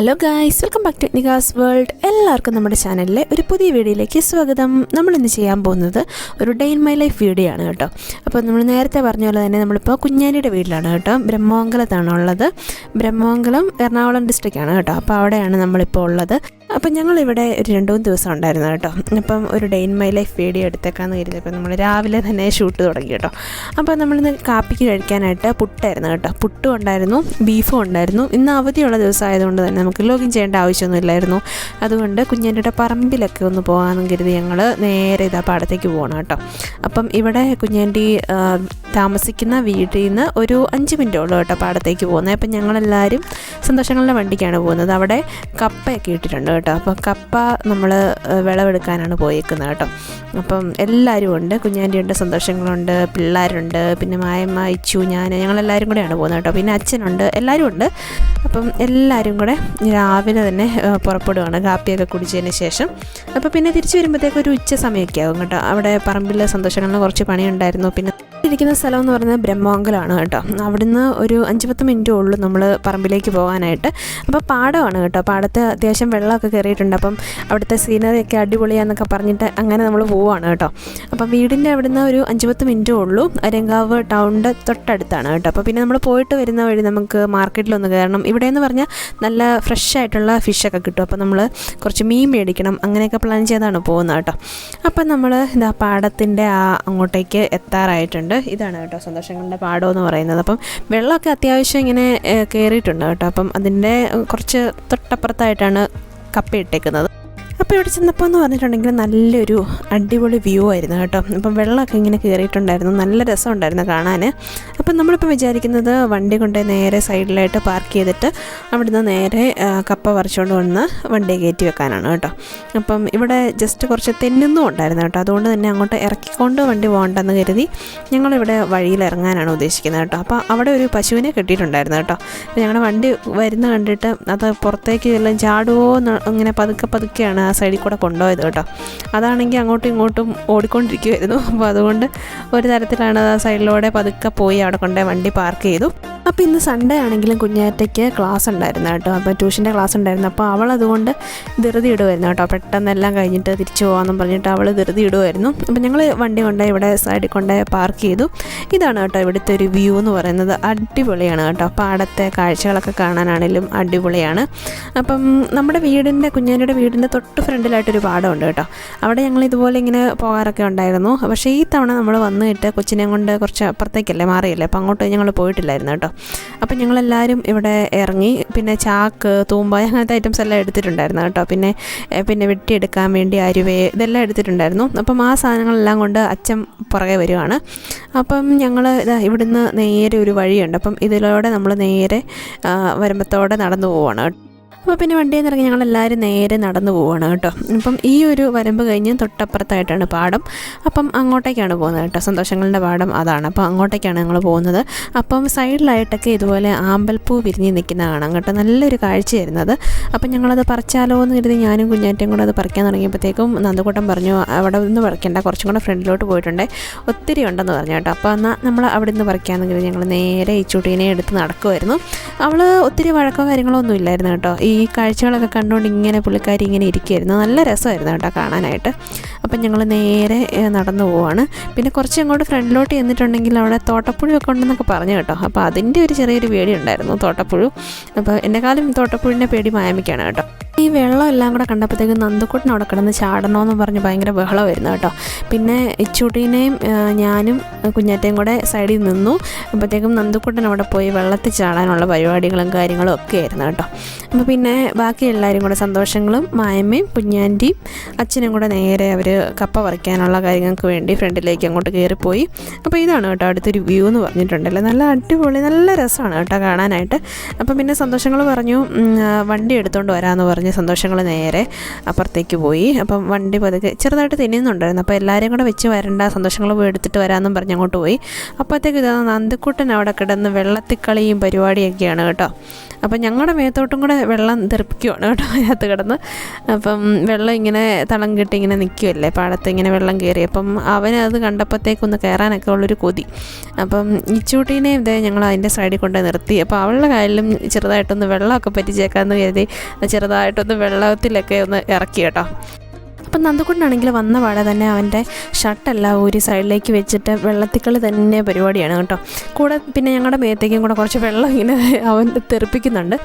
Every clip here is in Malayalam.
Hello guys welcome back to നികാസ് world എല്ലാവർക്കും നമ്മുടെ ചാനലിലെ ഒരു പുതിയ വീഡിയോയിലേക്ക് സ്വാഗതം. നമ്മളിന്ന് ചെയ്യാൻ പോകുന്നത് ഒരു day in my life video ആണ് കേട്ടോ. അപ്പോൾ നമ്മൾ നേരത്തെ പറഞ്ഞ പോലെ തന്നെ നമ്മളിപ്പോൾ കുഞ്ഞാനിയുടെ വീട്ടിലാണ് കേട്ടോ. ബ്രഹ്മോങ്കലത്താണ് ഉള്ളത് ബ്രഹ്മോങ്കലം എറണാകുളം ഡിസ്ട്രിക്റ്റാണ് കേട്ടോ. അപ്പോൾ അവിടെയാണ് നമ്മളിപ്പോൾ ഉള്ളത്. അപ്പം ഞങ്ങളിവിടെ ഒരു രണ്ട് മൂന്ന് ദിവസം ഉണ്ടായിരുന്നു കേട്ടോ. അപ്പം ഒരു day in my life video എടുത്തേക്കാന്ന് കരുതിയപ്പോൾ നമ്മൾ രാവിലെ തന്നെ ഷൂട്ട് തുടങ്ങി കേട്ടോ. അപ്പോൾ നമ്മളിന്ന് കാപ്പിക്ക് കഴിക്കാനായിട്ട് പുട്ടായിരുന്നു കേട്ടോ. പുട്ടും ഉണ്ടായിരുന്നു ബീഫും ഉണ്ടായിരുന്നു. ഇന്ന് അവധിയുള്ള ദിവസം ആയതുകൊണ്ട് തന്നെ നമുക്ക് ലോഗിൻ ചെയ്യേണ്ട ആവശ്യമൊന്നുമില്ലായിരുന്നു. അതുകൊണ്ട് കുഞ്ഞാന്റെ പറമ്പിലൊക്കെ ഒന്ന് പോകാമെന്ന് കരുതി ഞങ്ങൾ നേരെ ഇതാ പാടത്തേക്ക് പോകണം കേട്ടോ. അപ്പം ഇവിടെ കുഞ്ഞാന്റെ താമസിക്കുന്ന വീട്ടിൽ നിന്ന് ഒരു അഞ്ച് മിനിറ്റോളം കേട്ടോ പാടത്തേക്ക് പോകുന്നത്. അപ്പം ഞങ്ങളെല്ലാവരും സന്തോഷങ്ങളുടെ വണ്ടിക്കാണ് പോകുന്നത്. അവിടെ കപ്പയൊക്കെ ഇട്ടിട്ടുണ്ട് കേട്ടോ. അപ്പോൾ കപ്പ നമ്മൾ വിളവെടുക്കാനാണ് പോയേക്കുന്നത് കേട്ടോ. അപ്പം എല്ലാവരും ഉണ്ട്. കുഞ്ഞാന്റിയുണ്ട് സന്തോഷങ്ങളുണ്ട് പിള്ളേരുണ്ട് പിന്നെ മായമ്മ ഇച്ചു ഞാൻ ഞങ്ങളെല്ലാവരും കൂടെയാണ് പോകുന്നത് കേട്ടോ. പിന്നെ അച്ഛനുണ്ട് എല്ലാവരും ഉണ്ട്. അപ്പം എല്ലാവരും കൂടെ രാവിലെ തന്നെ പുറപ്പെടുവാണ്. കാപ്പിയൊക്കെ കുടിച്ചതിന് ശേഷം. അപ്പോൾ പിന്നെ തിരിച്ചു വരുമ്പോഴത്തേക്കൊരു ഉച്ച സമയമൊക്കെ ആകും കേട്ടോ. അവിടെ പറമ്പിൽ സന്തോഷങ്ങളിൽ കുറച്ച് പണിയുണ്ടായിരുന്നു. പിന്നെ ഇരിക്കുന്ന സ്ഥലം എന്ന് പറയുന്നത് ബ്രഹ്മമംഗലമാണ് കേട്ടോ. അവിടുന്ന് ഒരു അഞ്ച് പത്ത് മിനിറ്റ് ഉള്ളൂ നമ്മൾ പറമ്പിലേക്ക് പോകാനായിട്ട്. അപ്പോൾ പാടമാണ് കേട്ടോ. പാടത്ത് അത്യാവശ്യം വെള്ളമൊക്കെ കയറിയിട്ടുണ്ട്. അപ്പം അവിടുത്തെ സീനറിയൊക്കെ അടിപൊളിയാന്നൊക്കെ പറഞ്ഞിട്ട് അങ്ങനെ നമ്മൾ പോവുകയാണ് കേട്ടോ. അപ്പം വീടിന്റെ അവിടുന്ന് ഒരു അഞ്ച് പത്ത് മിനിറ്റ് ഉള്ളൂ. അരങ്കാവ് ടൗണിന്റെ തൊട്ടടുത്താണ് കേട്ടോ. അപ്പോൾ പിന്നെ നമ്മൾ പോയിട്ട് വരുന്ന വഴി നമുക്ക് മാർക്കറ്റിലൊന്ന് കയറണം. ഇവിടെ എന്ന് പറഞ്ഞാൽ നല്ല ഫ്രഷ് ആയിട്ടുള്ള ഫിഷൊക്കെ കിട്ടും. അപ്പോൾ നമ്മൾ കുറച്ച് മീൻ മേടിക്കണം. അങ്ങനെയൊക്കെ പ്ലാൻ ചെയ്താണ് പോകുന്നത് കേട്ടോ. അപ്പം നമ്മൾ ഇതാ പാടത്തിന്റെ ആ അങ്ങോട്ടേക്ക് എത്താറായിട്ടുണ്ട്. ഇതാണ് കേട്ടോ സന്തോഷങ്ങളുടെ പാടം എന്ന് പറയുന്നത്. അപ്പം വെള്ളമൊക്കെ അത്യാവശ്യം ഇങ്ങനെ കയറിയിട്ടുണ്ട് കേട്ടോ. അപ്പം അതിന്റെ കുറച്ച് തൊട്ടപ്പുറത്തായിട്ടാണ് കപ്പ ഇട്ടേക്കുന്നത്. അപ്പോൾ ഇവിടെ ചെന്നപ്പോൾ എന്ന് പറഞ്ഞിട്ടുണ്ടെങ്കിൽ നല്ലൊരു അടിപൊളി വ്യൂ ആയിരുന്നു കേട്ടോ. അപ്പം വെള്ളമൊക്കെ ഇങ്ങനെ കയറിയിട്ടുണ്ടായിരുന്നു. നല്ല രസമുണ്ടായിരുന്നു കാണാൻ. അപ്പം നമ്മളിപ്പോൾ വിചാരിക്കുന്നത് വണ്ടി കൊണ്ട് നേരെ സൈഡിലായിട്ട് പാർക്ക് ചെയ്തിട്ട് അവിടുന്ന് നേരെ കപ്പ പറിച്ചുകൊണ്ട് വന്ന് വണ്ടി കയറ്റി വെക്കാനാണ് കേട്ടോ. അപ്പം ഇവിടെ ജസ്റ്റ് കുറച്ച് തെന്നുന്നും ഉണ്ടായിരുന്നു കേട്ടോ. അതുകൊണ്ട് തന്നെ അങ്ങോട്ട് ഇറക്കിക്കൊണ്ട് വണ്ടി പോകണ്ടെന്ന് കരുതി ഞങ്ങളിവിടെ വഴിയിൽ ഇറങ്ങാനാണ് ഉദ്ദേശിക്കുന്നത് കേട്ടോ. അപ്പോൾ അവിടെ ഒരു പശുവിനെ കെട്ടിയിട്ടുണ്ടായിരുന്നു കേട്ടോ. അപ്പോൾ ഞങ്ങളുടെ വണ്ടി വരുന്ന കണ്ടിട്ട് അത് പുറത്തേക്ക് എല്ലാം ചാടുമോ ഇങ്ങനെ പതുക്കെ പതുക്കെയാണ് ആ സൈഡിൽ കൂടെ കൊണ്ടുപോയത് കേട്ടോ. അതാണെങ്കിൽ അങ്ങോട്ടും ഇങ്ങോട്ടും ഓടിക്കൊണ്ടിരിക്കുമായിരുന്നു അപ്പോൾ അതുകൊണ്ട് ഒരു തരത്തിലാണ് ആ സൈഡിലൂടെ പതുക്കെ പോയി അവിടെ കൊണ്ടുപോയി വണ്ടി പാർക്ക് ചെയ്തു. അപ്പോൾ ഇന്ന് സൺഡേ ആണെങ്കിലും കുഞ്ഞാറ്റയ്ക്ക് ക്ലാസ് ഉണ്ടായിരുന്നു കേട്ടോ. അപ്പോൾ ട്യൂഷന്റെ ക്ലാസ് ഉണ്ടായിരുന്നു. അപ്പോൾ അവൾ അതുകൊണ്ട് ധൃതി ഇടുമായിരുന്നു കേട്ടോ. പെട്ടെന്നെല്ലാം കഴിഞ്ഞിട്ട് തിരിച്ചു പോകാമെന്നും പറഞ്ഞിട്ട് അവൾ ധൃതി ഇടുമായിരുന്നു അപ്പോൾ ഞങ്ങൾ വണ്ടി കൊണ്ട് ഇവിടെ സൈഡിൽ കൊണ്ട് പാർക്ക് ചെയ്തു. ഇതാണ് കേട്ടോ ഇവിടുത്തെ ഒരു വ്യൂ എന്ന് പറയുന്നത്. അടിപൊളിയാണ് കേട്ടോ. പാടത്തെ കാഴ്ചകളൊക്കെ കാണാനാണെങ്കിലും അടിപൊളിയാണ്. അപ്പം നമ്മുടെ വീടിന്റെ കുഞ്ഞാനിയുടെ വീടിന്റെ തൊട്ട് ഫ്രണ്ടിലായിട്ടൊരു പാടമുണ്ട് കേട്ടോ. അവിടെ ഞങ്ങൾ ഇതുപോലെ ഇങ്ങനെ പോകാറൊക്കെ ഉണ്ടായിരുന്നു. പക്ഷേ ഈ തവണ നമ്മൾ വന്നിട്ട് കൊച്ചിനെ കൊണ്ട് കുറച്ച് അപ്പുറത്തേക്കല്ലേ മാറിയല്ലേ? അപ്പോൾ അങ്ങോട്ട് ഞങ്ങൾ പോയിട്ടില്ലായിരുന്നു കേട്ടോ. അപ്പം ഞങ്ങളെല്ലാവരും ഇവിടെ ഇറങ്ങി പിന്നെ ചാക്ക് തൂമ്പായ അങ്ങനത്തെ ഐറ്റംസ് എല്ലാം എടുത്തിട്ടുണ്ടായിരുന്നു കേട്ടോ. പിന്നെ പിന്നെ വെട്ടിയെടുക്കാൻ വേണ്ടി അരുവേ ഇതെല്ലാം എടുത്തിട്ടുണ്ടായിരുന്നു. അപ്പം ആ സാധനങ്ങളെല്ലാം കൊണ്ട് അച്ഛൻ പുറകെ വരുവാണ്. അപ്പം ഞങ്ങൾ ഇവിടുന്ന് നേരെ ഒരു വഴിയുണ്ട്. അപ്പം ഇതിലൂടെ നമ്മൾ നേരെ വരുമ്പത്തോടെ നടന്നു പോവുകയാണ് അപ്പോൾ പിന്നെ വണ്ടിയിൽ നിന്ന് ഇറങ്ങി ഞങ്ങളെല്ലാവരും നേരെ നടന്നു പോവുകയാണ് കേട്ടോ. ഇപ്പം ഈ ഒരു വരമ്പ് കഴിഞ്ഞ് തൊട്ടപ്പുറത്തായിട്ടാണ് പാടം. അപ്പം അങ്ങോട്ടേക്കാണ് പോകുന്നത് കേട്ടോ. സന്തോഷങ്ങളുടെ പാടം അതാണ്. അപ്പോൾ അങ്ങോട്ടേക്കാണ് ഞങ്ങൾ പോകുന്നത്. അപ്പം സൈഡിലായിട്ടൊക്കെ ഇതുപോലെ ആമ്പൽപ്പൂ വിരിഞ്ഞ് നിൽക്കുന്ന കാണാം കേട്ടോ. നല്ലൊരു കാഴ്ചയായിരുന്നു അത് അപ്പം ഞങ്ങളത് പറിച്ചാലോ എന്ന് കരുതി ഞാനും കുഞ്ഞാറ്റയും കൂടെ അത് പറിക്കാൻ തുടങ്ങിയപ്പോഴത്തേക്കും നന്ദകൂട്ടം പറഞ്ഞു അവിടെ നിന്ന് പറിക്കേണ്ട. കുറച്ചും കൂടെ ഫ്രണ്ടിലോട്ട് പോയിട്ടുണ്ട്. ഒത്തിരി ഉണ്ടെന്ന് പറഞ്ഞു കേട്ടോ. അപ്പോൾ എന്നാൽ നമ്മൾ അവിടെ നിന്ന് പറിക്കാമെന്ന് കരുതി ഞങ്ങൾ നേരെ ഈ ചുട്ടീനെ എടുത്ത് നടക്കുമായിരുന്നു അവൾ ഒത്തിരി വഴക്കോ കാര്യങ്ങളോ ഒന്നും ഇല്ലായിരുന്നു കേട്ടോ. കാഴ്ചകളൊക്കെ കണ്ടുകൊണ്ട് ഇങ്ങനെ പുള്ളിക്കാരി ഇങ്ങനെ ഇരിക്കുമായിരുന്നു നല്ല രസമായിരുന്നു കേട്ടോ കാണാനായിട്ട്. അപ്പം ഞങ്ങൾ നേരെ നടന്നു പോവാണ്. പിന്നെ കുറച്ച് അങ്ങോട്ട് ഫ്രണ്ടിലോട്ട് ചെന്നിട്ടുണ്ടെങ്കിൽ അവിടെ തോട്ടപ്പുഴുവൊക്കെ ഉണ്ടെന്നൊക്കെ പറഞ്ഞു കേട്ടോ. അപ്പോൾ അതിന്റെ ഒരു ചെറിയൊരു പേടി ഉണ്ടായിരുന്നു തോട്ടപ്പുഴു. അപ്പോൾ എന്റെ കാലം തോട്ടപ്പുഴിന്റെ പേടി മായമിക്കാണ് കേട്ടോ. ഈ വെള്ളം എല്ലാം കൂടെ കണ്ടപ്പോഴത്തേക്കും നന്ദുക്കുട്ടൻ അവിടെ കിടന്ന് ചാടണമെന്ന് പറഞ്ഞ് ഭയങ്കര ബഹളമായിരുന്നു കേട്ടോ. പിന്നെ ഇച്ചൂട്ടീനെയും ഞാനും കുഞ്ഞാറ്റയും കൂടെ സൈഡിൽ നിന്നു. അപ്പോഴത്തേക്കും നന്ദുക്കുട്ടൻ അവിടെ പോയി വെള്ളത്തിൽ ചാടാനുള്ള പരിപാടികളും കാര്യങ്ങളും ഒക്കെ ആയിരുന്നു കേട്ടോ. അപ്പോൾ പിന്നെ ബാക്കി എല്ലാവരും കൂടെ സന്തോഷങ്ങളും മായമ്മയും കുഞ്ഞാന്റിയും അച്ഛനും കൂടെ നേരെ അവർ കപ്പ പറിക്കാനുള്ള കാര്യങ്ങൾക്ക് വേണ്ടി ഫ്രണ്ടിലേക്ക് അങ്ങോട്ട് കയറിപ്പോയി. അപ്പോൾ ഇതാണ് കേട്ടോ അടുത്തൊരു വ്യൂ എന്ന് പറഞ്ഞിട്ടുണ്ടല്ലോ. നല്ല അടിപൊളി നല്ല രസമാണ് കേട്ടോ കാണാനായിട്ട്. അപ്പോൾ പിന്നെ സന്തോഷങ്ങൾ പറഞ്ഞു വണ്ടി എടുത്തുകൊണ്ട് വരാമെന്ന് പറഞ്ഞ് സന്തോഷങ്ങൾ നേരെ അപ്പുറത്തേക്ക് പോയി. അപ്പം വണ്ടി പതുക്കെ ചെറുതായിട്ട് തിന്നുന്നുണ്ടായിരുന്നു. അപ്പോൾ എല്ലാവരും കൂടെ വെച്ച് വരണ്ട സന്തോഷങ്ങൾ പോയി എടുത്തിട്ട് വരാമെന്നും പറഞ്ഞ് അങ്ങോട്ട് പോയി. അപ്പോഴത്തേക്ക് ഇതാണ് നന്ദിക്കുട്ടൻ അവിടെ കിടന്ന് വെള്ളത്തിക്കളിയും പരിപാടിയൊക്കെയാണ് കേട്ടോ. അപ്പം ഞങ്ങളുടെ മേത്തോട്ടും കൂടെ വെള്ളം തെറിപ്പിക്കുവാണ് കേട്ടോ അതിനകത്ത് കിടന്ന്. അപ്പം വെള്ളം ഇങ്ങനെ തളം കെട്ടി ഇങ്ങനെ നിൽക്കുമല്ലേ പാടത്ത് ഇങ്ങനെ വെള്ളം കയറി. അപ്പം അവനത് കണ്ടപ്പോഴത്തേക്കൊന്ന് കയറാനൊക്കെ ഉള്ളൊരു കൊതി. അപ്പം ഇച്ചൂട്ടീനെ ഇതേ ഞങ്ങൾ അതിന്റെ സൈഡിൽ കൊണ്ട് നിർത്തി. അപ്പോൾ അവളുടെ കാലിലും ചെറുതായിട്ടൊന്ന് വെള്ളമൊക്കെ പറ്റിച്ചേക്കാമെന്ന് കരുതി ചെറുതായിട്ടൊന്ന് വെള്ളത്തിലൊക്കെ ഒന്ന് ഇറക്കി കേട്ടോ. അപ്പം നന്ദക്കുട്ടനാണെങ്കിൽ വന്ന പാടെ തന്നെ അവന്റെ ഷർട്ടെല്ലാം ഒരു സൈഡിലേക്ക് വെച്ചിട്ട് വെള്ളത്തിക്കളി തന്നെ പരിപാടിയാണ് കേട്ടോ. കൂടെ പിന്നെ ഞങ്ങളുടെ മേത്തേക്കും കൂടെ കുറച്ച് വെള്ളം ഇങ്ങനെ അവൻ തെറിപ്പിക്കുന്നുണ്ട്.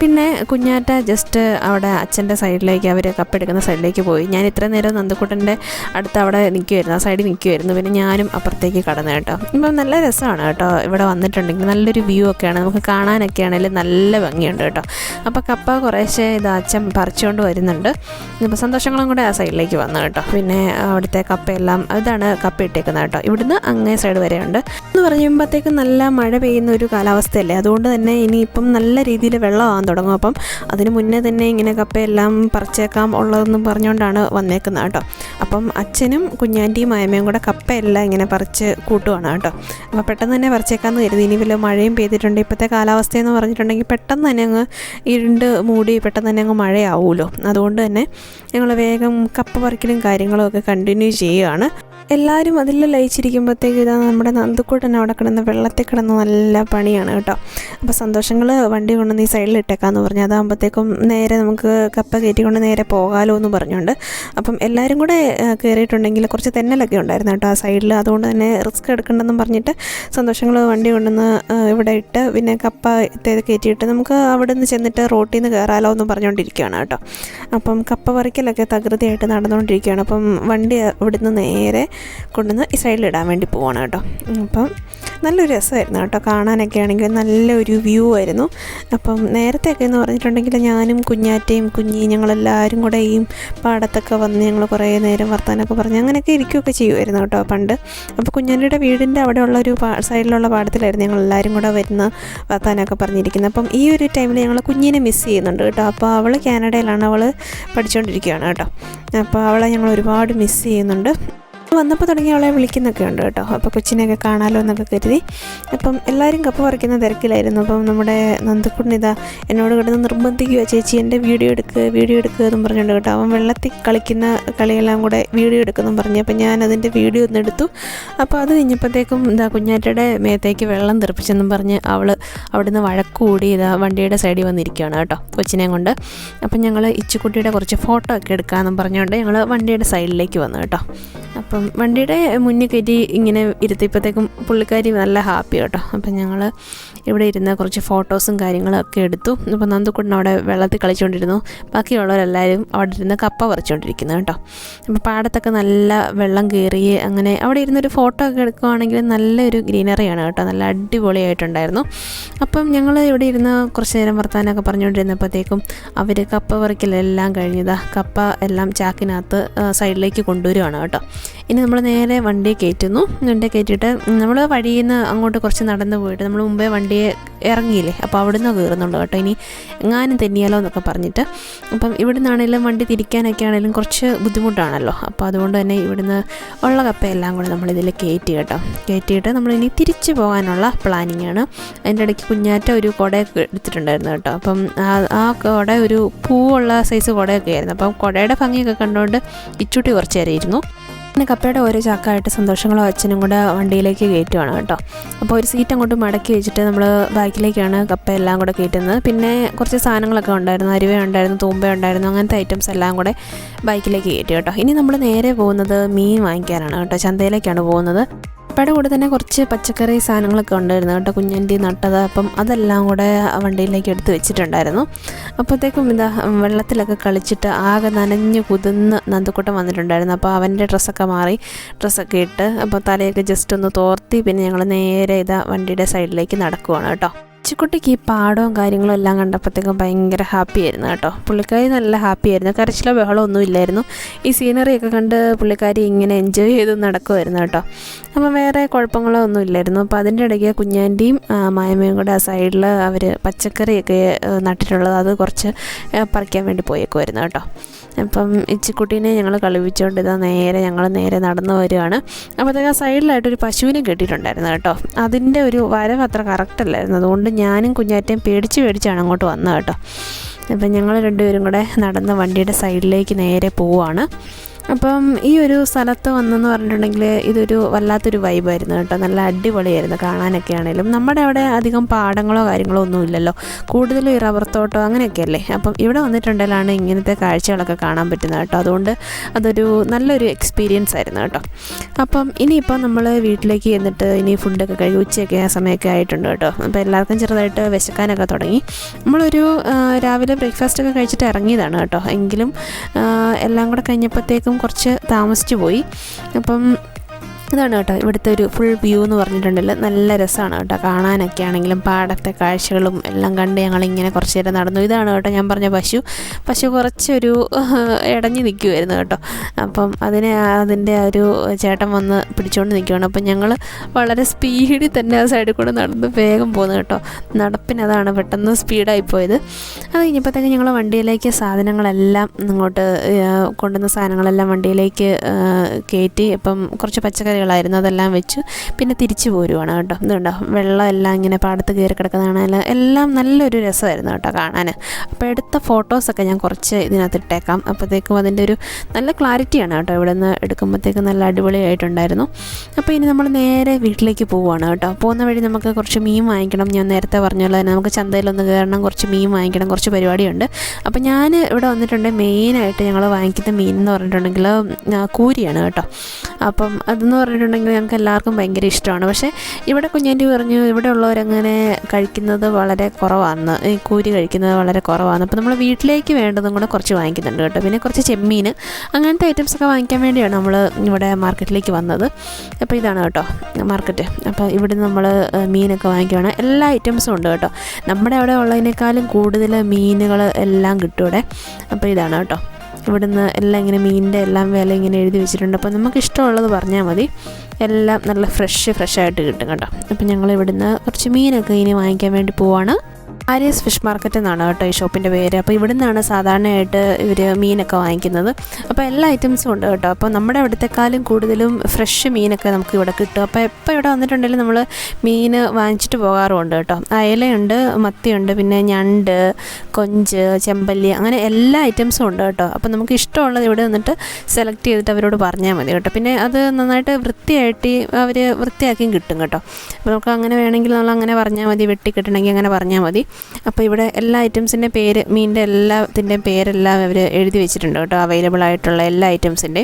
പിന്നെ കുഞ്ഞാറ്റ ജസ്റ്റ് അവിടെ അച്ഛന്റെ സൈഡിലേക്ക് അവർ കപ്പെടുക്കുന്ന സൈഡിലേക്ക് പോയി. ഞാൻ ഇത്ര നേരം നന്ദക്കുട്ടന്റെ അടുത്ത് അവിടെ നിൽക്കുമായിരുന്നു ആ സൈഡിൽ നിൽക്കുമായിരുന്നു പിന്നെ ഞാനും അപ്പുറത്തേക്ക് കടന്നു കേട്ടോ. ഇപ്പം നല്ല രസമാണ് കേട്ടോ ഇവിടെ വന്നിട്ടുണ്ടെങ്കിൽ. നല്ലൊരു വ്യൂ ഒക്കെയാണ്. നമുക്ക് കാണാനൊക്കെ ആണെങ്കിലും നല്ല ഭംഗിയുണ്ട് കേട്ടോ. അപ്പോൾ കപ്പ കുറേശ്ശെ ഇത് അച്ഛൻ പറിച്ചുകൊണ്ട് വരുന്നുണ്ട്. ഇപ്പോൾ സന്തോഷങ്ങളും കൂടെ ആ സൈഡിലേക്ക് വന്നു കേട്ടോ. പിന്നെ അവിടുത്തെ കപ്പയെല്ലാം ഇതാണ് കപ്പ ഇട്ടേക്കുന്നത് കേട്ടോ. ഇവിടുന്ന് അങ്ങേ സൈഡ് വരെ ഉണ്ട് എന്ന് പറയുമ്പോഴത്തേക്കും നല്ല മഴ പെയ്യുന്ന ഒരു കാലാവസ്ഥയല്ലേ? അതുകൊണ്ട് തന്നെ ഇനിയിപ്പം നല്ല രീതിയിൽ വെള്ളമാകാൻ തുടങ്ങും. അപ്പം അതിന് മുന്നേ തന്നെ ഇങ്ങനെ കപ്പയെല്ലാം പറിച്ചേക്കാം ഉള്ളതെന്നും പറഞ്ഞുകൊണ്ടാണ് വന്നേക്കുന്നത് കേട്ടോ. അപ്പം അച്ഛനും കുഞ്ഞാന്റെയും അയമ്മയും കൂടെ കപ്പയെല്ലാം ഇങ്ങനെ പറിച്ച് കൂട്ടുവാണ് കേട്ടോ. അപ്പോൾ പെട്ടെന്ന് തന്നെ പറിച്ചേക്കാമെന്ന് കരുതി. ഇനി വല്ല മഴയും പെയ്തിട്ടുണ്ട്. ഇപ്പോഴത്തെ കാലാവസ്ഥയെന്ന് പറഞ്ഞിട്ടുണ്ടെങ്കിൽ പെട്ടെന്ന് തന്നെ അങ്ങ് ഇരുണ്ട് മൂടി പെട്ടെന്ന് തന്നെ അങ്ങ് മഴയാവുമല്ലോ. അതുകൊണ്ട് തന്നെ ഞങ്ങൾ വേഗം കപ്പ പറിക്കലും കാര്യങ്ങളും ഒക്കെ കണ്ടിന്യൂ ചെയ്യുകയാണ്. എല്ലാവരും അതിൽ ലയിച്ചിരിക്കുമ്പോഴത്തേക്ക് ഇതാ നമ്മുടെ നന്ദുക്കൂട്ടൻ അവിടെ കിടന്ന് വെള്ളത്തിൽ കിടന്ന് നല്ല പണിയാണ് കേട്ടോ. അപ്പോൾ സന്തോഷങ്ങൾ വണ്ടി കൊണ്ടുവന്ന് ഈ സൈഡിൽ ഇട്ടേക്കാന്ന് പറഞ്ഞു. അതാകുമ്പോഴത്തേക്കും നേരെ നമുക്ക് കപ്പ കയറ്റിക്കൊണ്ട് നേരെ പോകാലോ എന്ന് പറഞ്ഞുകൊണ്ട്. അപ്പം എല്ലാവരും കൂടെ കയറിയിട്ടുണ്ടെങ്കിൽ കുറച്ച് തെന്നലൊക്കെ ഉണ്ടായിരുന്നു കേട്ടോ ആ സൈഡിൽ അതുകൊണ്ട് തന്നെ റിസ്ക് എടുക്കണ്ടെന്നും പറഞ്ഞിട്ട് സന്തോഷങ്ങൾ വണ്ടി കൊണ്ടുവന്ന് ഇവിടെ ഇട്ട് പിന്നെ കപ്പ കയറ്റിയിട്ട് നമുക്ക് അവിടെ നിന്ന് ചെന്നിട്ട് റോട്ടിൽ നിന്ന് കയറാലോ എന്ന് പറഞ്ഞുകൊണ്ടിരിക്കുകയാണ് കേട്ടോ. അപ്പം കപ്പ പറിക്കലൊക്കെ തകൃതിയായിട്ട് നടന്നുകൊണ്ടിരിക്കുകയാണ്. അപ്പം വണ്ടി ഇവിടുന്ന് നേരെ കൊണ്ടുവന്ന് ഈ ഇടാൻ വേണ്ടി പോവാണ് കേട്ടോ. അപ്പം നല്ലൊരു രസമായിരുന്നു കേട്ടോ കാണാനൊക്കെ ആണെങ്കിൽ നല്ലൊരു വ്യൂ ആയിരുന്നു. അപ്പം നേരത്തെയൊക്കെ എന്ന് പറഞ്ഞിട്ടുണ്ടെങ്കിൽ ഞാനും കുഞ്ഞാറ്റയും കുഞ്ഞി ഞങ്ങളെല്ലാവരും കൂടെ ഈ പാടത്തൊക്കെ വന്ന് ഞങ്ങൾ കുറേ നേരം വർത്താനൊക്കെ പറഞ്ഞ് അങ്ങനെയൊക്കെ ഇരിക്കുകയൊക്കെ ചെയ്യുമായിരുന്നു കേട്ടോ പണ്ട്. അപ്പോൾ കുഞ്ഞാലിയുടെ വീടിന്റെ അവിടെയുള്ള ഒരു സൈഡിലുള്ള പാടത്തിലായിരുന്നു ഞങ്ങൾ എല്ലാവരും കൂടെ വരുന്ന വർത്താനൊക്കെ പറഞ്ഞിരിക്കുന്നത്. അപ്പം ഈ ഒരു ടൈമിൽ ഞങ്ങൾ കുഞ്ഞിനെ മിസ് ചെയ്യുന്നുണ്ട് കേട്ടോ. അപ്പോൾ അവൾ കാനഡയിലാണ് അവൾ പഠിച്ചുകൊണ്ടിരിക്കുകയാണ് കേട്ടോ. അപ്പോൾ അവളെ ഞങ്ങൾ ഒരുപാട് മിസ് ചെയ്യുന്നുണ്ട്. വന്നപ്പോൾ തുടങ്ങി അവളെ വിളിക്കുന്നൊക്കെ ഉണ്ട് കേട്ടോ. അപ്പോൾ കൊച്ചിനെയൊക്കെ കാണാമല്ലോ എന്നൊക്കെ കരുതി. അപ്പം എല്ലാവരും കപ്പ് പറിക്കുന്ന തിരക്കിലായിരുന്നു. അപ്പം നമ്മുടെ നന്ദക്കുട്ടൻ ഇതാ എന്നോട് കിടന്ന് നിർബന്ധിക്കുക ചേച്ചി എന്റെ വീഡിയോ എടുക്കുക വീഡിയോ എടുക്കുക എന്നും പറഞ്ഞുകൊണ്ട് കേട്ടോ. അവൻ വെള്ളത്തിൽ കളിക്കുന്ന കളിയെല്ലാം കൂടെ വീഡിയോ എടുക്കുന്നു പറഞ്ഞു. അപ്പം ഞാൻ അതിന്റെ വീഡിയോ ഒന്ന് എടുത്തു. അപ്പോൾ അത് കഴിഞ്ഞപ്പോഴത്തേക്കും എന്താ കുഞ്ഞാറ്റയുടെ മേത്തേക്ക് വെള്ളം തെറിപ്പിച്ചെന്നും പറഞ്ഞ് അവൾ അവിടുന്ന് വഴക്കൂടി ഇതാ വണ്ടിയുടെ സൈഡിൽ വന്നിരിക്കുകയാണ് കേട്ടോ കൊച്ചിനെ കൊണ്ട്. അപ്പം ഞങ്ങൾ ഇച്ചുക്കുട്ടിയുടെ കുറച്ച് ഫോട്ടോ ഒക്കെ എടുക്കാമെന്നും പറഞ്ഞുകൊണ്ട് ഞങ്ങൾ വണ്ടിയുടെ സൈഡിലേക്ക് വന്നു കേട്ടോ. അപ്പം വണ്ടിയുടെ മുന്നിൽ കയറ്റി ഇങ്ങനെ ഇരുത്തിയപ്പോഴത്തേക്കും പുള്ളിക്കാരി നല്ല ഹാപ്പി കേട്ടോ അപ്പം ഞങ്ങൾ ഇവിടെ ഇരുന്ന് കുറച്ച് ഫോട്ടോസും കാര്യങ്ങളും ഒക്കെ എടുത്തു. അപ്പം നന്ദുക്കുട്ടൻ അവിടെ വെള്ളത്തിൽ കളിച്ചുകൊണ്ടിരുന്നു. ബാക്കിയുള്ളവരെല്ലാവരും അവിടെ ഇരുന്ന് കപ്പ പറിച്ചുകൊണ്ടിരിക്കുന്നു കേട്ടോ. അപ്പോൾ പാടത്തൊക്കെ നല്ല വെള്ളം കയറി അങ്ങനെ അവിടെ ഇരുന്നൊരു ഫോട്ടോ ഒക്കെ എടുക്കുകയാണെങ്കിൽ നല്ലൊരു ഗ്രീനറിയാണ് കേട്ടോ. നല്ല അടിപൊളിയായിട്ടുണ്ടായിരുന്നു. അപ്പം ഞങ്ങൾ ഇവിടെ ഇരുന്ന് കുറച്ച് നേരം വർത്താനമൊക്കെ പറഞ്ഞുകൊണ്ടിരുന്നപ്പോഴത്തേക്കും അവർ കപ്പ പറിക്കലെല്ലാം കഴിഞ്ഞതാ കപ്പ എല്ലാം ചാക്കിനകത്ത് സൈഡിലേക്ക് കൊണ്ടുവരുവാണ് കേട്ടോ. ഇനി നമ്മൾ നേരെ വണ്ടിയെ കയറ്റുന്നു. വണ്ടി കയറ്റിയിട്ട് നമ്മൾ വഴിയിൽ നിന്ന് അങ്ങോട്ട് കുറച്ച് നടന്നു പോയിട്ട് നമ്മൾ മുമ്പേ വണ്ടിയെ ഇറങ്ങിയില്ലേ? അപ്പോൾ അവിടെ നിന്ന് കയറുന്നുണ്ട് കേട്ടോ. ഇനി എങ്ങാനും തെന്നിയാലോ എന്നൊക്കെ പറഞ്ഞിട്ട്. അപ്പം ഇവിടെ നിന്നാണെങ്കിലും വണ്ടി തിരിക്കാനൊക്കെ ആണെങ്കിലും കുറച്ച് ബുദ്ധിമുട്ടാണല്ലോ. അപ്പോൾ അതുകൊണ്ട് തന്നെ ഇവിടുന്ന് ഉള്ള കപ്പയെല്ലാം കൂടെ നമ്മളിതിൽ കയറ്റി കേട്ടോ. കയറ്റിയിട്ട് നമ്മളിനി തിരിച്ചു പോകാനുള്ള പ്ലാനിങ് ആണ് അതിന്റെ ഇടയ്ക്ക് കുഞ്ഞാറ്റ ഒരു കുടയൊക്കെ എടുത്തിട്ടുണ്ടായിരുന്നു കേട്ടോ. അപ്പം ആ കുട ഒരു പൂവുള്ള സൈസ് കുടയൊക്കെ ആയിരുന്നു അപ്പം കുടയുടെ ഭംഗിയൊക്കെ കണ്ടുകൊണ്ട് ഇച്ചുട്ടി കുറച്ച് ഇരുന്നു. പിന്നെ കപ്പയുടെ ഓരോ ചാക്കായിട്ട് സന്തോഷങ്ങളോ അച്ഛനും കൂടെ വണ്ടിയിലേക്ക് കയറ്റുവാണ് കേട്ടോ. അപ്പോൾ ഒരു സീറ്റ് അങ്ങോട്ട് മടക്കി വെച്ചിട്ട് നമ്മൾ ബാക്കിലേക്കാണ് കപ്പ എല്ലാം കൂടെ കയറ്റുന്നത്. പിന്നെ കുറച്ച് സാധനങ്ങളൊക്കെ ഉണ്ടായിരുന്നു അരുവ ഉണ്ടായിരുന്നു തൂമ്പ ഉണ്ടായിരുന്നു അങ്ങനത്തെ ഐറ്റംസ് എല്ലാം കൂടെ ബൈക്കിലേക്ക് കയറ്റി കേട്ടോ. ഇനി നമ്മൾ നേരെ പോകുന്നത് മീൻ വാങ്ങിക്കാനാണ് കേട്ടോ. ചന്തയിലേക്കാണ് പോകുന്നത്. കപ്പയുടെ കൂടെ തന്നെ കുറച്ച് പച്ചക്കറി സാധനങ്ങളൊക്കെ ഉണ്ടായിരുന്നു കേട്ടോ. കുഞ്ഞന്റെ നട്ടത് അപ്പം അതെല്ലാം കൂടെ വണ്ടിയിലേക്ക് എടുത്ത് വെച്ചിട്ടുണ്ടായിരുന്നു. അപ്പോഴത്തേക്കും ഇതാ വെള്ളത്തിലൊക്കെ കളിച്ചിട്ട് ആകെ നനഞ്ഞ് കുതിന്ന് നന്ദക്കൂട്ടം വന്നിട്ടുണ്ടായിരുന്നു. അപ്പോൾ അവന്റെ ഡ്രസ്സൊക്കെ മാറി ഡ്രസ്സൊക്കെ ഇട്ട് അപ്പോൾ തലയൊക്കെ ജസ്റ്റ് ഒന്ന് തോർത്തി പിന്നെ ഞങ്ങൾ നേരെ ഇതാ വണ്ടിയുടെ സൈഡിലേക്ക് നടക്കുവാണ് കേട്ടോ. ചിക്കുട്ടിക്ക് ഈ പാടവും കാര്യങ്ങളും എല്ലാം കണ്ടപ്പോഴത്തേക്കും ഭയങ്കര ഹാപ്പി ആയിരുന്നു കേട്ടോ. പുള്ളിക്കാരി നല്ല ഹാപ്പി ആയിരുന്നു. കരച്ചിലോ ബഹളോ ഒന്നും ഇല്ലായിരുന്നു. ഈ സീനറിയൊക്കെ കണ്ട് പുള്ളിക്കാരി ഇങ്ങനെ എൻജോയ് ചെയ്ത് നടക്കുമായിരുന്നു കേട്ടോ. അപ്പോൾ വേറെ കുഴപ്പങ്ങളോ ഒന്നും ഇല്ലായിരുന്നു. അപ്പോൾ അതിന്റെ ഇടയ്ക്ക് കുഞ്ഞാന്റെയും മായമയും കൂടെ ആ സൈഡിൽ അവർ പച്ചക്കറിയൊക്കെ നട്ടിട്ടുള്ളത് അത് കുറച്ച് പറിക്കാൻ വേണ്ടി പോയേക്കുമായിരുന്നു കേട്ടോ. അപ്പം ഇച്ചിക്കുട്ടീനെ ഞങ്ങൾ കളിപ്പിച്ചുകൊണ്ട് ഇതാ നേരെ ഞങ്ങൾ നേരെ നടന്നു വരികയാണ്. അപ്പോഴത്തേക്ക് ആ സൈഡിലായിട്ടൊരു പശുവിനെ കെട്ടിയിട്ടുണ്ടായിരുന്നു കേട്ടോ. അതിന്റെ ഒരു വരവ് അത്ര കറക്റ്റ് അല്ലായിരുന്നു. അതുകൊണ്ട് ഞാനും കുഞ്ഞാറ്റയും പേടിച്ച് പേടിച്ചാണ് അങ്ങോട്ട് വന്നത് കേട്ടോ. അപ്പം ഞങ്ങൾ രണ്ടുപേരും കൂടെ നടന്ന് വണ്ടിയുടെ സൈഡിലേക്ക് നേരെ പോവുകയാണ് അപ്പം ഈ ഒരു സ്ഥലത്ത് വന്നെന്ന് പറഞ്ഞിട്ടുണ്ടെങ്കിൽ ഇതൊരു വല്ലാത്തൊരു വൈബായിരുന്നു കേട്ടോ. നല്ല അടിപൊളിയായിരുന്നു കാണാനൊക്കെ ആണെങ്കിലും. നമ്മുടെ അവിടെ അധികം പാടങ്ങളോ കാര്യങ്ങളോ ഒന്നും ഇല്ലല്ലോ. കൂടുതലും ഈ റബ്ബർ തോട്ടോ അങ്ങനെയൊക്കെയല്ലേ അപ്പം ഇവിടെ വന്നിട്ടുണ്ടെങ്കിലാണ് ഇങ്ങനത്തെ കാഴ്ചകളൊക്കെ കാണാൻ പറ്റുന്നത് കേട്ടോ. അതുകൊണ്ട് അതൊരു നല്ലൊരു എക്സ്പീരിയൻസ് ആയിരുന്നു കേട്ടോ. അപ്പം ഇനിയിപ്പോൾ നമ്മൾ വീട്ടിലേക്ക് എന്നിട്ട് ഇനി ഫുഡൊക്കെ കഴിഞ്ഞ് ഉച്ചയൊക്കെ ആ സമയമൊക്കെ ആയിട്ടുണ്ട് കേട്ടോ. അപ്പോൾ എല്ലാവർക്കും ചെറുതായിട്ട് വിശക്കാനൊക്കെ തുടങ്ങി. നമ്മളൊരു രാവിലെ ബ്രേക്ക്ഫാസ്റ്റ് ഒക്കെ കഴിച്ചിട്ട് ഇറങ്ങിയതാണ് കേട്ടോ. എങ്കിലും എല്ലാം കൂടെ കഴിഞ്ഞപ്പോഴത്തേക്കും കുറച്ച് താമസിച്ചു പോയി. അപ്പം ഇതാണ് കേട്ടോ ഇവിടുത്തെ ഒരു ഫുൾ വ്യൂ എന്ന് പറഞ്ഞിട്ടുണ്ടെങ്കിൽ നല്ല രസമാണ് കേട്ടോ കാണാനൊക്കെ ആണെങ്കിലും പാടത്തെ കാഴ്ചകളും എല്ലാം കണ്ട് ഞങ്ങളിങ്ങനെ കുറച്ച് നേരം നടന്നു. ഇതാണ് കേട്ടോ ഞാൻ പറഞ്ഞ പശു. പശു കുറച്ചൊരു ഇടഞ്ഞു നിൽക്കുമായിരുന്നു കേട്ടോ. അപ്പം അതിനെ അതിന്റെ ഒരു ചേട്ടൻ വന്ന് പിടിച്ചുകൊണ്ട് നിൽക്കുകയാണ് അപ്പം ഞങ്ങൾ വളരെ സ്പീഡിൽ തന്നെ ആ സൈഡിൽ കൂടെ നടന്ന് വേഗം പോകുന്നു കേട്ടോ. നടപ്പിനതാണ് പെട്ടെന്ന് സ്പീഡായി പോയത്. അത് കഴിഞ്ഞപ്പോഴത്തേക്ക് ഞങ്ങൾ വണ്ടിയിലേക്ക് സാധനങ്ങളെല്ലാം ഇങ്ങോട്ട് കൊണ്ടുവന്ന സാധനങ്ങളെല്ലാം വണ്ടിയിലേക്ക് കയറ്റി. ഇപ്പം കുറച്ച് പച്ചക്കറികളായിരുന്നു അതെല്ലാം വെച്ചു പിന്നെ തിരിച്ചു പോരുവാണ് കേട്ടോ. ഇതുണ്ടോ വെള്ളം എല്ലാം ഇങ്ങനെ പാടത്ത് കയറി കിടക്കുന്നതാണ്. എല്ലാം നല്ലൊരു രസമായിരുന്നു കേട്ടോ കാണാൻ അപ്പോൾ എടുത്ത ഫോട്ടോസൊക്കെ ഞാൻ കുറച്ച് ഇതിനകത്ത് ഇട്ടേക്കാം. അപ്പോഴത്തേക്കും അതിന്റെ ഒരു നല്ല ക്ലാരിറ്റിയാണ് കേട്ടോ ഇവിടെ നിന്ന് എടുക്കുമ്പോഴത്തേക്കും നല്ല അടിപൊളിയായിട്ടുണ്ടായിരുന്നു. അപ്പോൾ ഇനി നമ്മൾ നേരെ വീട്ടിലേക്ക് പോവുകയാണ് കേട്ടോ. പോകുന്ന വഴി നമുക്ക് കുറച്ച് മീൻ വാങ്ങിക്കണം. ഞാൻ നേരത്തെ പറഞ്ഞ പോലെ തന്നെ നമുക്ക് ചന്തയിലൊന്ന് കയറണം കുറച്ച് മീൻ വാങ്ങിക്കണം കുറച്ച് പരിപാടിയുണ്ട്. അപ്പോൾ ഞാൻ ഇവിടെ വന്നിട്ടുണ്ട് മെയിനായിട്ട് ഞങ്ങൾ വാങ്ങിക്കുന്ന മീൻ എന്ന് പറഞ്ഞിട്ടുണ്ടെങ്കിൽ കൂരിയാണ് കേട്ടോ. അപ്പം അതെന്ന് പറഞ്ഞിട്ടുണ്ടെങ്കിൽ ഞങ്ങൾക്ക് എല്ലാവർക്കും ഭയങ്കര ഇഷ്ടമാണ്. പക്ഷേ ഇവിടെ കുഞ്ഞാന്റെ പറഞ്ഞു ഇവിടെ ഉള്ളവരങ്ങനെ കഴിക്കുന്നത് വളരെ കുറവാണ് ഈ കൂരി കഴിക്കുന്നത് വളരെ കുറവാണ് അപ്പോൾ നമ്മൾ വീട്ടിലേക്ക് വേണ്ടതും കൂടെ കുറച്ച് വാങ്ങിക്കുന്നുണ്ട് കേട്ടോ. പിന്നെ കുറച്ച് ചെമ്മീൻ അങ്ങനത്തെ ഐറ്റംസ് ഒക്കെ വാങ്ങിക്കാൻ വേണ്ടിയാണ് നമ്മൾ ഇവിടെ മാർക്കറ്റിലേക്ക് വന്നത്. അപ്പോൾ ഇതാണ് കേട്ടോ മാർക്കറ്റ്. അപ്പോൾ ഇവിടെ നമ്മൾ മീനൊക്കെ വാങ്ങിക്കുകയാണ് എല്ലാ ഐറ്റംസും ഉണ്ട് കേട്ടോ. നമ്മുടെ അവിടെ ഉള്ളതിനേക്കാളും കൂടുതൽ മീനുകൾ എല്ലാം കിട്ടും ഇവിടെ. അപ്പോൾ ഇതാണ് കേട്ടോ. ഇവിടുന്ന് എല്ലാം ഇങ്ങനെ മീനിന്റെ എല്ലാം വില ഇങ്ങനെ എഴുതി വെച്ചിട്ടുണ്ട്. അപ്പോൾ നമുക്ക് ഇഷ്ടമുള്ളത് പറഞ്ഞാൽ മതി. എല്ലാം നല്ല ഫ്രഷ് ഫ്രഷ് ആയിട്ട് കിട്ടും കേട്ടോ. അപ്പോൾ ഞങ്ങൾ ഇവിടുന്ന് കുറച്ച് മീനൊക്കെ ഇനി വാങ്ങിക്കാൻ വേണ്ടി പോവാണ്. ആര്യസ് ഫിഷ് മാർക്കറ്റ് എന്നാണ് കേട്ടോ ഈ ഷോപ്പിന്റെ പേര്. അപ്പോൾ ഇവിടെ നിന്നാണ് സാധാരണയായിട്ട് ഇവർ മീനൊക്കെ വാങ്ങിക്കുന്നത്. അപ്പോൾ എല്ലാ ഐറ്റംസും ഉണ്ട് കേട്ടോ. അപ്പോൾ നമ്മുടെ അവിടുത്തെക്കാളും കൂടുതലും ഫ്രഷ് മീനൊക്കെ നമുക്ക് ഇവിടെ കിട്ടും. അപ്പോൾ എപ്പോൾ ഇവിടെ വന്നിട്ടുണ്ടെങ്കിലും നമ്മൾ മീൻ വാങ്ങിച്ചിട്ട് പോകാറുമുണ്ട് കേട്ടോ. അയലയുണ്ട് മത്തിയുണ്ട് പിന്നെ ഞണ്ട് കൊഞ്ച് ചെമ്പല്ലി അങ്ങനെ എല്ലാ ഐറ്റംസും ഉണ്ട് കേട്ടോ. അപ്പോൾ നമുക്ക് ഇഷ്ടമുള്ളത് ഇവിടെ നിന്നിട്ട് സെലക്ട് ചെയ്തിട്ട് അവരോട് പറഞ്ഞാൽ മതി കേട്ടോ. പിന്നെ അത് നന്നായിട്ട് വൃത്തിയായിട്ട് അവർ വൃത്തിയാക്കിയും കിട്ടും കേട്ടോ. അപ്പോൾ നമുക്ക് അങ്ങനെ വേണമെങ്കിൽ നമ്മൾ അങ്ങനെ പറഞ്ഞാൽ മതി വെട്ടി കിട്ടണമെങ്കിൽ അങ്ങനെ പറഞ്ഞാൽ മതി. അപ്പോൾ ഇവിടെ എല്ലാ ഐറ്റംസിന്റെ പേര് മീനിന്റെ എല്ലാത്തിന്റെയും പേരെല്ലാം അവർ എഴുതി വെച്ചിട്ടുണ്ട് കേട്ടോ അവൈലബിൾ ആയിട്ടുള്ള എല്ലാ ഐറ്റംസിന്റെ.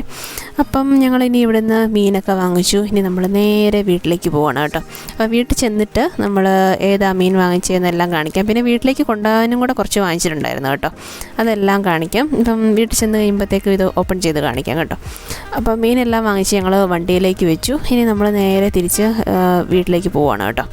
അപ്പം ഞങ്ങൾ ഇനി ഇവിടുന്ന് മീനൊക്കെ വാങ്ങിച്ചു. ഇനി നമ്മൾ നേരെ വീട്ടിലേക്ക് പോവാണ് കേട്ടോ. അപ്പോൾ വീട്ടിൽ ചെന്നിട്ട് നമ്മൾ ഏതാ മീൻ വാങ്ങിച്ചതെന്നെല്ലാം കാണിക്കാം. പിന്നെ വീട്ടിലേക്ക് കൊണ്ടുപോകാനും കൂടെ കുറച്ച് വാങ്ങിച്ചിട്ടുണ്ടായിരുന്നു കേട്ടോ. അതെല്ലാം കാണിക്കാം. ഇപ്പം വീട്ടിൽ ചെന്ന് കഴിയുമ്പോഴത്തേക്കും ഇത് ഓപ്പൺ ചെയ്ത് കാണിക്കാം കേട്ടോ. അപ്പോൾ മീനെല്ലാം വാങ്ങിച്ച് ഞങ്ങൾ വണ്ടിയിലേക്ക് വെച്ചു. ഇനി നമ്മൾ നേരെ തിരിച്ച് വീട്ടിലേക്ക് പോവാണ് കേട്ടോ.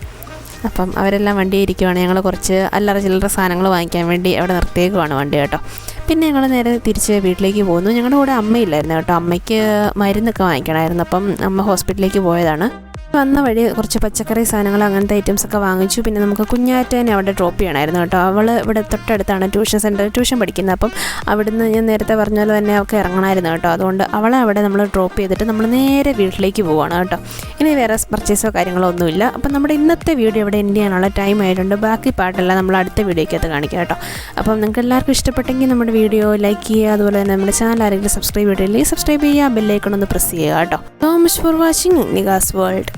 അപ്പം അവരെല്ലാം വണ്ടി ഇരിക്കുവാണ്. ഞങ്ങൾ കുറച്ച് അല്ലറ ചില്ലറ സാധനങ്ങൾ വാങ്ങിക്കാൻ വേണ്ടി അവിടെ നിർത്തിയേക്കുവാണ് വണ്ടി കേട്ടോ. പിന്നെ ഞങ്ങൾ നേരെ തിരിച്ച് വീട്ടിലേക്ക് പോകുന്നു ഞങ്ങളുടെ കൂടെ അമ്മയില്ലായിരുന്നു കേട്ടോ. അമ്മയ്ക്ക് മരുന്നൊക്കെ വാങ്ങിക്കണമായിരുന്നു അപ്പം അമ്മ ഹോസ്പിറ്റലിലേക്ക് പോയതാണ്. വന്ന വഴി കുറച്ച് പച്ചക്കറി സാധനങ്ങൾ അങ്ങനത്തെ ഐറ്റംസ് ഒക്കെ വാങ്ങിച്ചു. പിന്നെ നമുക്ക് കുഞ്ഞാറ്റേനെ അവിടെ ഡ്രോപ്പ് ചെയ്യണമായിരുന്നു കേട്ടോ. അവൾ ഇവിടെ തൊട്ടടുത്താണ് ട്യൂഷൻ സെന്റർ ട്യൂഷൻ പഠിക്കുന്നത്. അപ്പം അവിടുന്ന് ഞാൻ നേരത്തെ പറഞ്ഞ പോലെ തന്നെ അവൾക്ക് ഇറങ്ങണമായിരുന്നു കേട്ടോ. അതുകൊണ്ട് അവളെ അവിടെ നമ്മൾ ഡ്രോപ്പ് ചെയ്തിട്ട് നമ്മൾ നേരെ വീട്ടിലേക്ക് പോവാണ് കേട്ടോ. ഇനി വേറെ പർച്ചേസോ കാര്യങ്ങളോ ഒന്നുമില്ല. അപ്പം നമ്മുടെ ഇന്നത്തെ വീഡിയോ ഇവിടെ എൻഡ് ചെയ്യാനുള്ള ടൈം ആയിട്ടുണ്ട്. ബാക്കി പാട്ടെല്ലാം നമ്മൾ അടുത്ത വീഡിയോയ്ക്കകത്ത് കാണിക്കാം കേട്ടോ. അപ്പം നിങ്ങൾക്ക് എല്ലാവർക്കും ഇഷ്ടപ്പെട്ടെങ്കിൽ നമ്മുടെ വീഡിയോ ലൈക്ക് ചെയ്യുക അതുപോലെ തന്നെ നമ്മുടെ ചാനൽ ആരെങ്കിലും സബ്സ്ക്രൈബ് ചെയ്തിട്ടില്ലെങ്കിൽ സബ്സ്ക്രൈബ് ചെയ്യുക ബെല്ലൈക്കൺ ഒന്ന് പ്രസ് ചെയ്യുക കേട്ടോ. So much for watching നിഗാസ് world